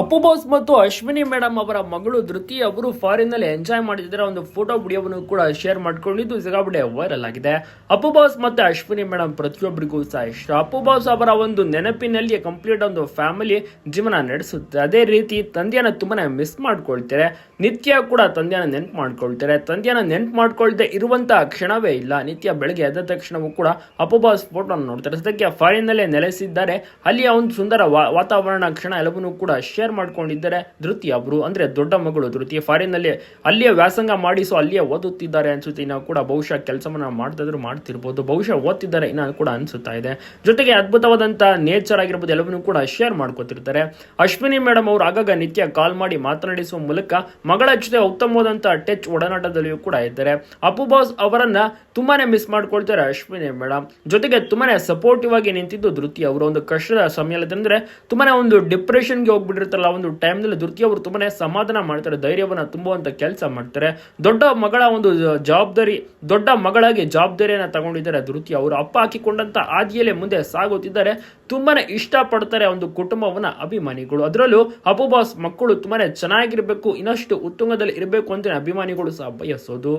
Appu boss ಮತ್ತು Ashwini madam ಅವರ ಮಗಳು ಧೃತಿ ಅವರು ಫಾರಿನ್ನಲ್ಲಿ ಎಂಜಾಯ್ ಮಾಡಿದ್ರೆ ಒಂದು ಫೋಟೋ ವಿಡಿಯೋವನ್ನು ಕೂಡ ಶೇರ್ ಮಾಡ್ಕೊಂಡಿದ್ದು ಸಿಗಾಬಿಡೆ ವೈರಲ್ ಆಗಿದೆ. ಅಪ್ಪು ಬಾಸ್ ಮತ್ತೆ ಅಶ್ವಿನಿ ಮೇಡಮ್ ಪ್ರತಿಯೊಬ್ಬರಿಗೂ ಸಹ ಇಷ್ಟ. ಅಪ್ಪು ಬಾಸ್ ಅವರ ಒಂದು ನೆನಪಿನಲ್ಲಿ ಕಂಪ್ಲೀಟ್ ಒಂದು ಫ್ಯಾಮಿಲಿ ಜೀವನ ನಡೆಸುತ್ತೆ. ಅದೇ ರೀತಿ ತಂದೆಯನ್ನ ತುಂಬಾನೇ ಮಿಸ್ ಮಾಡ್ಕೊಳ್ತಾರೆ. ನಿತ್ಯ ಕೂಡ ತಂದೆಯನ್ನ ನೆನ್ಪು ಮಾಡ್ಕೊಳ್ತಾರೆ. ತಂದೆಯನ್ನ ನೆನ್ಪು ಮಾಡ್ಕೊಳ್ದೆ ಇರುವಂತಹ ಕ್ಷಣವೇ ಇಲ್ಲ. ನಿತ್ಯ ಬೆಳಗ್ಗೆ ಎದ್ದ ತಕ್ಷಣವೂ ಕೂಡ ಅಪ್ಪು ಬಾಸ್ ಫೋಟೋ ನೋಡ್ತಾರೆ. ಸದ್ಯಕ್ಕೆ ಫಾರಿನ್ ನಲ್ಲೇ ನೆಲೆಸಿದ್ದಾರೆ. ಅಲ್ಲಿಯ ಒಂದು ಸುಂದರ ವಾತಾವರಣ ಕ್ಷಣ ಎಲ್ಲವನ್ನೂ ಕೂಡ ಶೇರ್ ಮಾಡ್ಕೊಂಡಿದ್ದಾರೆ. ಧೃತಿ ಅವರು ಅಂದ್ರೆ ದೊಡ್ಡ ಮಗಳು ಧೃತಿ ಫಾರಿನ್ನಲ್ಲಿ ಅಲ್ಲಿಯೇ ವ್ಯಾಸಂಗ ಮಾಡಿಸೋ ಅಲ್ಲಿಯೇ ಓದುತ್ತಿದ್ದಾರೆ ಅನ್ಸುತ್ತೆ. ಇನ್ನು ಕೂಡ ಬಹುಶಃ ಕೆಲಸವನ್ನು ಮಾಡ್ತಿದ್ರು ಮಾಡ್ತಿರ್ಬೋದು. ಬಹುಶಃ ಓದ್ತಿದ್ದಾರೆ, ಇನ್ನ ಕೂಡ ಅನ್ಸುತ್ತಾ ಇದೆ. ಜೊತೆಗೆ ಅದ್ಭುತವಾದಂತ ನೇಚರ್ ಆಗಿರ್ಬೋದು, ಎಲ್ಲವನ್ನೂ ಕೂಡ ಶೇರ್ ಮಾಡ್ಕೋತಿರ್ತಾರೆ. ಅಶ್ವಿನಿ ಮೇಡಮ್ ಅವರು ಆಗಾಗ ನಿತ್ಯ ಕಾಲ್ ಮಾಡಿ ಮಾತನಾಡಿಸುವ ಮೂಲಕ ಮಗಳ ಜೊತೆ ಉತ್ತಮವಾದಂತ ಟಚ್ ಒಡನಾಟದಲ್ಲಿಯೂ ಕೂಡ ಇದ್ದಾರೆ. ಅಪ್ಪು ಬಾಸ್ ಅವರನ್ನ ತುಂಬಾನೇ ಮಿಸ್ ಮಾಡ್ಕೊಳ್ತಾರೆ ಅಶ್ವಿನಿ ಮೇಡಮ್ ಜೊತೆಗೆ ತುಂಬಾನೇ ಸಪೋರ್ಟಿವ್ ಆಗಿ ನಿಂತಿದ್ದು ಧೃತಿ ಅವರು. ಒಂದು ಕಷ್ಟದ ಸಮಯದಂದ್ರೆ ತುಂಬಾನೇ ಒಂದು ಡಿಪ್ರೆಷನ್ಗೆ ಹೋಗ್ಬಿಟ್ಟಿರ್ತಾರಲ್ಲ ಒಂದು ಟೈಮ್ನಲ್ಲಿ ದುರ್ಗಿ ಅವರು ತುಂಬಾನೇ ಸಮಾಧಾನ ಮಾಡ್ತಾರೆ, ಧೈರ್ಯವನ್ನು ತುಂಬುವಂತ ಕೆಲಸ ಮಾಡ್ತಾರೆ. ದೊಡ್ಡ ಮಗಳ ಒಂದು ಜವಾಬ್ದಾರಿ, ದೊಡ್ಡ ಮಗಳಾಗಿ ಜವಾಬ್ದಾರಿಯನ್ನ ತಗೊಂಡಿದ್ದಾರೆ ಧೃತಿ ಅವರು. ಅಪ್ಪ ಹಾಕಿಕೊಂಡಂತ ಹಾದಿಯಲ್ಲೇ ಮುಂದೆ ಸಾಗುತ್ತಿದ್ದಾರೆ ತುಂಬಾನೇ ಇಷ್ಟಪಡ್ತಾರೆ ಒಂದು ಕುಟುಂಬವನ್ನ ಅಭಿಮಾನಿಗಳು. ಅದರಲ್ಲೂ ಅಪ್ಪು ಬಾಸ್ ಮಕ್ಕಳು ತುಂಬಾನೇ ಚೆನ್ನಾಗಿರ್ಬೇಕು, ಇನ್ನಷ್ಟು ಉತ್ತುಂಗದಲ್ಲಿ ಇರಬೇಕು ಅಂತ ಅಭಿಮಾನಿಗಳು ಸಹ ಬಯಸೋದು.